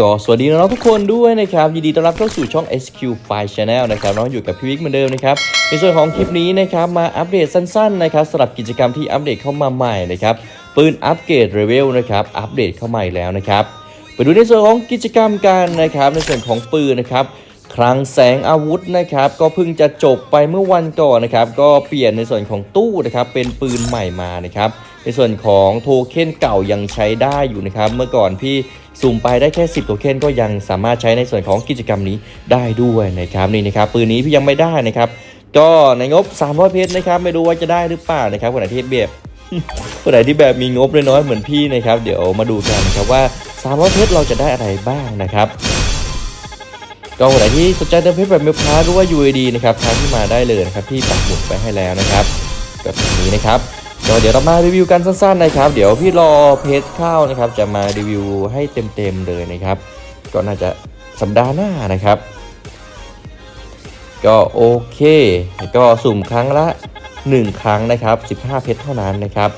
ก็สวัสดีน้องทุกคนด้วยนะครับยินดีต้อนรับเข้าสู่ช่อง SQ File Channel นะครับน้องอยู่กับพี่วิกเหมือนเดิมนะครับในส่วนของคลิปนี้นะครับมาอัปเดตสั้นๆนะครับสำหรับกิจกรรมที่อัปเดตเข้ามาใหม่นะครับปืนอัปเกรดเลเวลนะครับอัปเดตเข้ามาอีกแล้วนะครับไปดูในส่วนของกิจกรรมกันนะครับในส่วนของปืนนะครับคลังแสงอาวุธนะครับก็เพิ่งจะจบไปเมื่อวันก่อนนะครับก็เปลี่ยนในส่วนของตู้นะครับเป็นปืนใหม่มานะครับในส่วนของโทเค็นเก่ายังใช้ได้อยู่นะครับเมื่อก่อนพี่ สุ่มไปได้แค่ 10 โทเค็นก็ยังสามารถใช้ในส่วนของกิจกรรมนี้ได้ด้วยนะครับนี่นะครับปืนนี้พี่ยังไม่ได้นะครับก็ในงบ 300 เพชรนะครับไม่รู้ว่าจะได้หรือเปล่านะครับคนไหนที่แบบคนไหนที่แบบมีงบน้อยๆเหมือนพี่นะครับเดี๋ยวมาดูกันนะครับว่า 300 เพชรเราจะได้อะไรบ้างนะครับก็คนไหนที่สนใจเติมเพชรแบบเมลพาร์หรือว่า UAD นะครับทางที่มาได้เลยนะครับที่ปักหมุดไปให้แล้วนะครับแบบนี้นะครับ ก็เดี๋ยวเรามารีวิวกันสั้นๆนะครับ เดี๋ยวพี่รอเพจเข้านะครับ จะมารีวิวให้เต็มๆเลยนะครับ ก็น่าจะสัปดาห์หน้านะครับ ก็โอเคก็สุ่มครั้งละ 1 ครั้งนะครับ 15 เพชรเท่านั้นนะครับ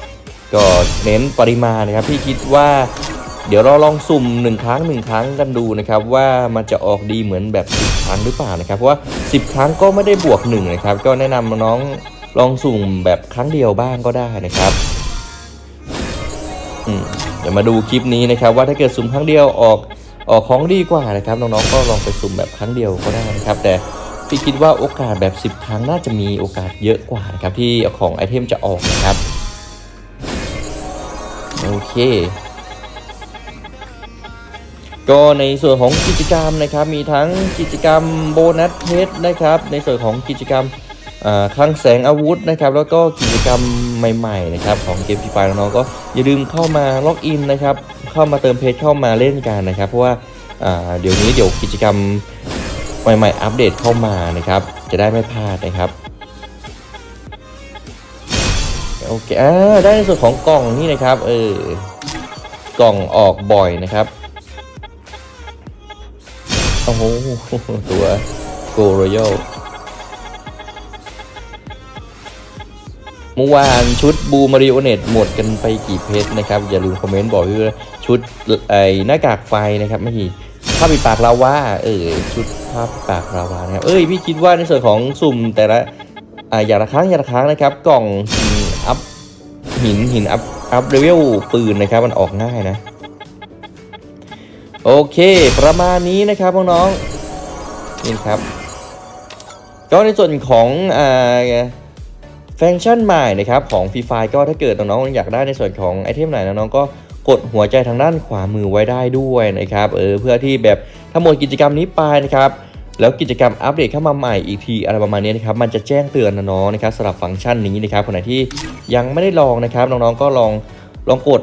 ก็เน้นปริมาณนะครับ พี่คิดว่าเดี๋ยวเราลองสุ่ม 1 ครั้ง 1 ครั้งกันดูนะครับว่ามันจะออกดีเหมือนแบบ 10 ครั้งหรือเปล่านะครับ เพราะว่า 10 ครั้งก็ไม่ได้บวก1นะครับก็แนะนำน้อง ลองสุ่มแบบครั้งเดียวบ้างก็ได้นะครับอืมเดี๋ยวมาดูคลิปนี้นะครับว่าถ้าเกิดสุ่มครั้งเดียวออกออกของดีกว่านะครับน้องๆก็ลองไปสุ่มแบบครั้งเดียวก็ได้นะครับ แต่พี่คิดว่าโอกาสแบบ 10 ครั้งน่าจะมีโอกาสเยอะกว่านะครับที่ของไอเทมจะออกนะครับโอเค ก็ในส่วนของกิจกรรมนะครับมีทั้งกิจกรรมโบนัสเพชรนะครับ ในส่วนของกิจกรรม คลังแสงอาวุธนะครับแล้วก็กิจกรรมใหม่ๆนะครับของเกมฟรีไฟน้องๆก็อย่าลืมเข้ามาล็อกอินนะครับเข้ามาเติมเพชรเข้ามาเล่นกันนะครับ เพราะว่าเดี๋ยวนี้เดี๋ยวกิจกรรมใหม่ๆอัปเดตเข้ามานะครับ จะได้ไม่พลาดนะครับโอเคอ่าได้ในส่วนของกล่องนี่นะครับเออกล่องออกบ่อยนะครับโอ้โหตัวโกรโย เมื่อวานชุดบูมาริโอเน็ตหมดกันไปกี่เพชรนะครับ อย่าลืมคอมเมนต์บอกด้วยชุดไอ้หน้ากากไฟนะครับไม่ใช่ผ้าปิดปากลาวาเออชุดผ้าปิดปากลาวานะครับเอ้ยพี่คิดว่าในส่วนของสุ่มแต่ละอ่าอย่างละครั้งอย่างละครั้งนะครับ กล่องอัพหินหินอัพอัพเลเวลปืนนะครับมันออกง่ายนะ โอเค ประมาณนี้นะครับน้องๆนี่ครับ ก็ในส่วนของอ่า แฟงชั่นใหม่นะครับของฟรีไฟก็ถ้าเกิดน้องๆอยากได้ในส่วนของไอเทมไหนน้องๆก็กดหัวใจทางด้านขวามือไว้ได้ด้วยนะครับเออเพื่อที่แบบถ้าหมดกิจกรรมนี้ไปนะครับแล้วกิจกรรมอัปเดตเข้ามาใหม่อีกทีอะไรประมาณนี้นะครับมันจะแจ้งเตือนน้องๆนะครับสำหรับฟังก์ชันนี้นะครับคนไหนที่ยังไม่ได้ลองนะครับน้องๆก็ลองลองกด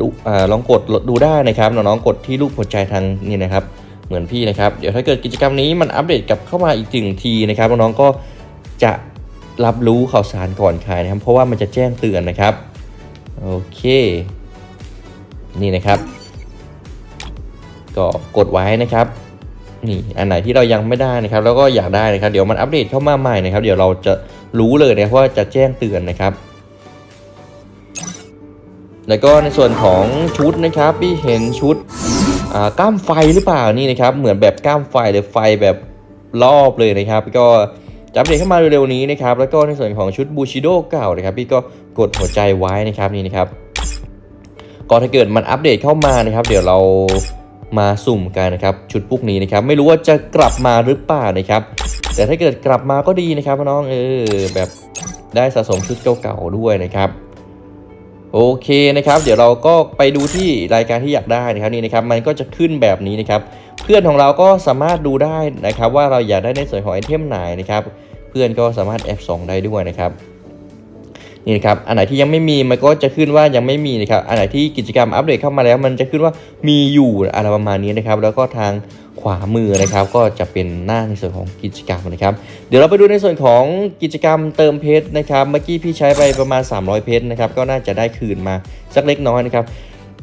ดูอ่าลองกดดูได้นะครับน้องๆกดที่รูปหัวใจทางนี่นะครับเหมือนพี่นะครับเดี๋ยวถ้าเกิดกิจกรรมนี้มันอัปเดตกลับเข้ามาอีกถึงทีนะครับน้องๆก็จะ รับรู้ข่าวสารก่อนใครนะครับ เพราะว่ามันจะแจ้งเตือนนะครับ โอเค นี่นะครับ ก็กดไว้นะครับนี่อันไหนที่เรายังไม่ได้นะครับ แล้วก็อยากได้นะครับ เดี๋ยวมันอัปเดตเข้ามาใหม่นะครับ เดี๋ยวเราจะรู้เลยนะว่าจะแจ้งเตือนนะครับ แล้วก็ในส่วนของชุดนะครับพี่เห็นชุดอ่าก้ามไฟหรือเปล่านี่นะครับ เหมือนแบบก้ามไฟเลยไฟแบบรอบเลยนะครับ ก็ จะอัปเดตเข้ามาเร็วๆนี้นะครับแล้วก็ในส่วนของชุดบูชิโดเก่านะครับพี่ก็กดหัวใจไว้นะครับนี่นะครับก็ถ้าเกิดมันอัปเดตเข้ามานะครับ เดี๋ยวเรามาสุ่มกันนะครับชุดพวกนี้นะครับ ไม่รู้ว่าจะกลับมาหรือเปล่านะครับ แต่ถ้าเกิดกลับมาก็ดีนะครับน้องเออแบบได้สะสมชุดเก่าๆด้วยนะครับโอเคนะครับ เดี๋ยวเราก็ไปดูที่รายการที่อยากได้นะครับนี่นะครับ มันก็จะขึ้นแบบนี้นะครับ เพื่อนของเราก็สามารถดูได้นะครับ ว่าเราอยากได้ในส่วนของไอเทมไหนนะครับ เพื่อนก็สามารถแอบส่องได้ด้วยนะครับนี่นะครับอันไหนที่ยังไม่มีมันก็จะขึ้นว่ายังไม่มีนะครับอันไหนที่กิจกรรมอัปเดตเข้ามาแล้ว มันจะขึ้นว่ามีอยู่อะไรประมาณนี้นะครับ แล้วก็ทางขวามือนะครับ ก็จะเป็นหน้าในส่วนของกิจกรรมนะครับ เดี๋ยวเราไปดูในส่วนของกิจกรรมเติมเพชรนะครับ เมื่อกี้พี่ใช้ไปประมาณ 300 เพชรนะครับ ก็น่าจะได้คืนมาสักเล็กน้อยนะครับ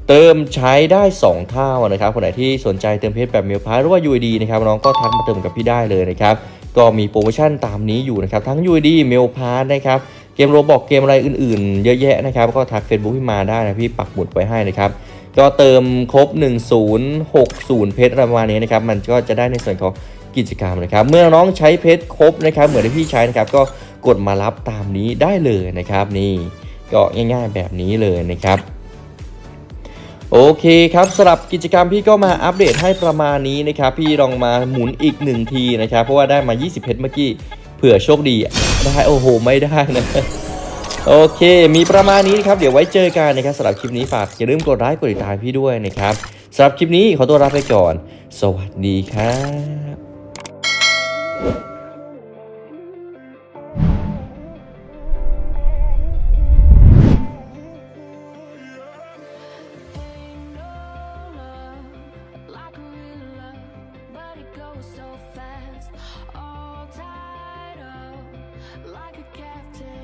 เติมใช้ได้ 2 เท่านะครับ คนไหนที่สนใจเติมเพชรแบบเมลพาร์หรือว่า UID นะครับน้องก็ทักมาเติมกับพี่ได้เลยนะครับก็มีโปรโมชั่นตามนี้อยู่นะครับ ทั้ง UID เมลพาร์นะครับเกมโรบอกเกมอะไรอื่นๆ เยอะแยะนะครับ ก็ทัก Facebook พี่มาได้นะพี่ปักหมุดไว้ให้นะครับ ก็เติมครบ 1060 เพชรประมาณนี้นะครับ มันก็จะได้ในส่วนของกิจกรรมนะครับ เมื่อน้องใช้เพชรครบนะครับ เหมือนที่พี่ใช้นะครับ ก็กดมารับตามนี้ได้เลยนะครับ นี่ก็ง่ายๆแบบนี้เลยนะครับ โอเคครับสำหรับกิจกรรมพี่ก็มาอัปเดตให้ประมาณนี้นะครับ พี่ลองมาหมุนอีกหนึ่งทีนะครับ เพราะว่าได้มา 20 เพชรเมื่อกี้เผื่อโชคดีได้โอ้โห ไม่ได้นะโอเค มีประมาณนี้นะครับ เดี๋ยวไว้เจอกันนะครับสำหรับคลิปนี้ฝากอย่าลืมกดไลค์กดติดตามพี่ด้วยนะครับสำหรับคลิปนี้ขอตัวลาไปก่อน สวัสดีครับ so fast. All tied up like a captive.